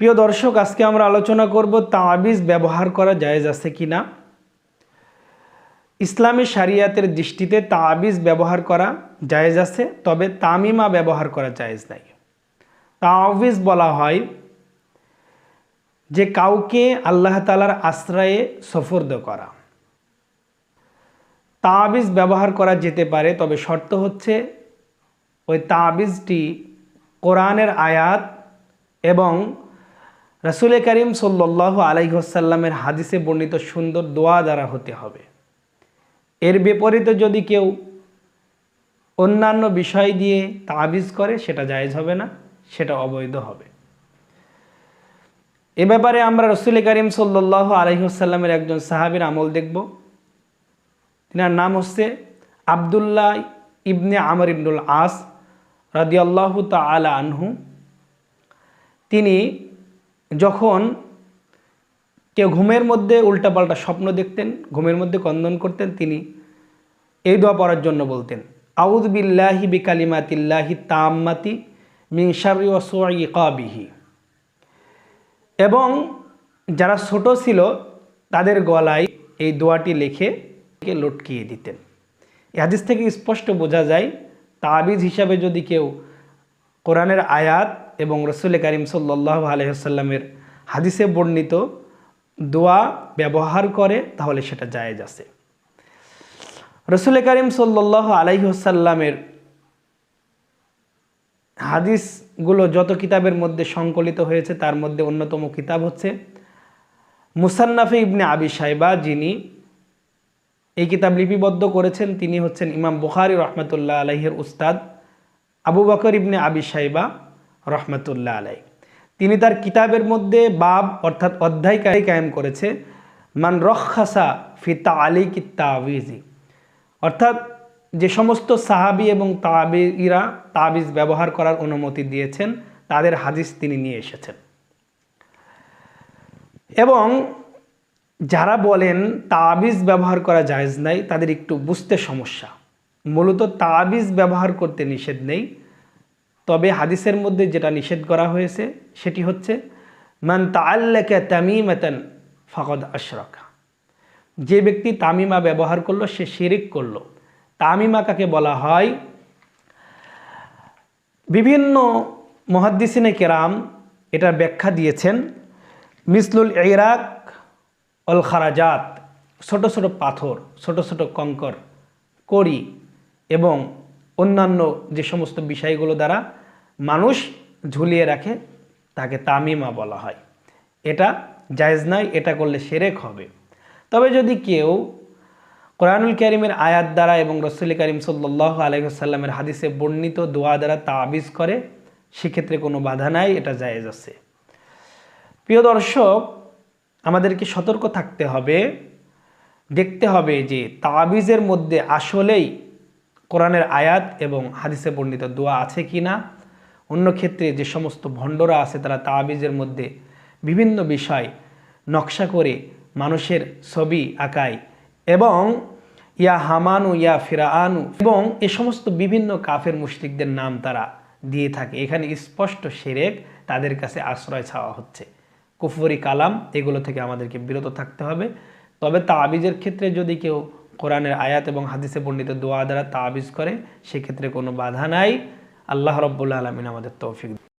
প্রিয় দর্শক, আজকে আমরা আলোচনা করব তাবিজ ব্যবহার করা জায়েজ আছে কি না? ইসলামী শারিয়াতের দৃষ্টিতে তাবিজ ব্যবহার করা জায়েজ আছে, তবে তামিমা ব্যবহার করা জায়েজ নাই। তাবিজ বলা হয় যে কাউকে আল্লাহ তালার আশ্রয়ে সফর্দ করা। তাবিজ ব্যবহার করা যেতে পারে, তবে শর্ত হচ্ছে ওই তাবিজটি কোরআনের আয়াত এবং রসুল করিম সাল্লাহ আলাইসাল্লামের হাদিসে বর্ণিত সুন্দর দোয়া দ্বারা হতে হবে। এর বিপরীতে যদি কেউ অন্যান্য বিষয় দিয়ে তাবিজ করে, সেটা জায়েজ হবে না, সেটা অবৈধ হবে। এ ব্যাপারে আমরা রসুল করিম সাল্লাহ আলহিহাসাল্লামের একজন সাহাবির আমল দেখব। তিনার নাম হচ্ছে আবদুল্লাহ ইবনে আমর ইবনুল আস রাদিয়াল্লাহু তালা আনহু। তিনি যখন কেউ ঘুমের মধ্যে উল্টাপাল্টা স্বপ্ন দেখতেন, ঘুমের মধ্যে কন্দন করতেন, তিনি এই দোয়া পড়ার জন্য বলতেন আউদ বিল্লাহি বিকালিমাতিল্লাহি তাম্মাতি মিংসারি ওয়াসিহি এবং যারা ছোট ছিল, তাদের গলায় এই দোয়াটি লিখে লটকিয়ে দিতেন। হাদিস থেকে স্পষ্ট বোঝা যায়, তাবিজ হিসাবে যদি কেউ কোরআনের আয়াত এবং রসুল করিম সাল্লাহ আলহিহাল্লামের হাদিসে বর্ণিত দোয়া ব্যবহার করে, তাহলে সেটা জায়েজ আছে। রসুল করিম সাল্লাহ আলাইসাল্লামের হাদিসগুলো যত কিতাবের মধ্যে সংকলিত হয়েছে, তার মধ্যে অন্যতম কিতাব হচ্ছে মুসান্নাফি ইবনে আবি সাইবা যিনি এই কিতাব লিপিবদ্ধ করেছেন। তিনি হচ্ছেন ইমাম বুখারি রহমতুল্লাহ আলহের উস্তাদ। আবু বকর ইবনে আবি সাইবা রহমতুল্লাহ আলাই তিনি তার কিতাবের মধ্যে বাব অর্থাৎ অধ্যায় কায়েম করেছে, মান রক্ষাসা ফিতা আলী কি তাবিজি। অর্থাৎ যে সমস্ত সাহাবি এবং তাবিরা তাবিজ ব্যবহার করার অনুমতি দিয়েছেন, তাদের হাদিস তিনি নিয়ে এসেছেন। এবং যারা বলেন তাবিজ ব্যবহার করা জায়েজ নাই, তাদের একটু বুঝতে সমস্যা। মূলত তাবিজ ব্যবহার করতে নিষেধ নেই তবে হাদিসের মধ্যে যেটা নিষেধ করা হয়েছে, সেটি হচ্ছে, মান তাল্লাকে তামিমাতান ফকদ আশরকা। যে ব্যক্তি তামিমা ব্যবহার করল, সে শিরিক করল। তামিমা কাকে বলা হয়? বিভিন্ন মহাদ্দিসিনে কেরাম এটার ব্যাখ্যা দিয়েছেন, মিসলুল ইরাক অল খারাজাত। ছোট ছোট পাথর, ছোট ছোট কঙ্কর করি এবং অন্যান্য যে সমস্ত বিষয়গুলো দ্বারা মানুষ ঝুলিয়ে রাখে, তাকে তামিমা বলা হয়। এটা জায়জ নাই এটা করলে সেরেক হবে। তবে যদি কেউ কোরআনুল করিমের আয়াত দ্বারা এবং রসুল করিম সাল্লাহ আলহিহাল্লামের হাদিসে বর্ণিত দোয়া দ্বারা তাবিজ করে, সেক্ষেত্রে কোনো বাধা নাই, এটা জায়েজ আছে। প্রিয় দর্শক, আমাদেরকে সতর্ক থাকতে হবে। দেখতে হবে যে তাবিজের মধ্যে আসলেই কোরআনের আয়াত এবং হাদিসে বর্ণিত দোয়া আছে কি না অন্য ক্ষেত্রে যে সমস্ত ভণ্ডরা আছে তারা তাবিজের মধ্যে বিভিন্ন বিষয় নকশা করে মানুষের ছবি আঁকায় এবং ইয়া হামানু, ইয়া ফিরাআনু এবং এ সমস্ত বিভিন্ন কাফের মুশরিকদের নাম তারা দিয়ে থাকে। এখানে স্পষ্ট সেরেক তাদের কাছে আশ্রয় ছাওয়া হচ্ছে। কুফরি কালাম, এগুলো থেকে আমাদেরকে বিরত থাকতে হবে। তবে তাবিজের ক্ষেত্রে যদি কেউ কোরআনের আয়াত এবং হাদিসে বর্ণিত দোয়া দ্বারা তাবিজ করে, সেক্ষেত্রে কোনো বাধা নাই। আল্লাহ রব্বুল্লা আলমিন আমাদের তৌফিক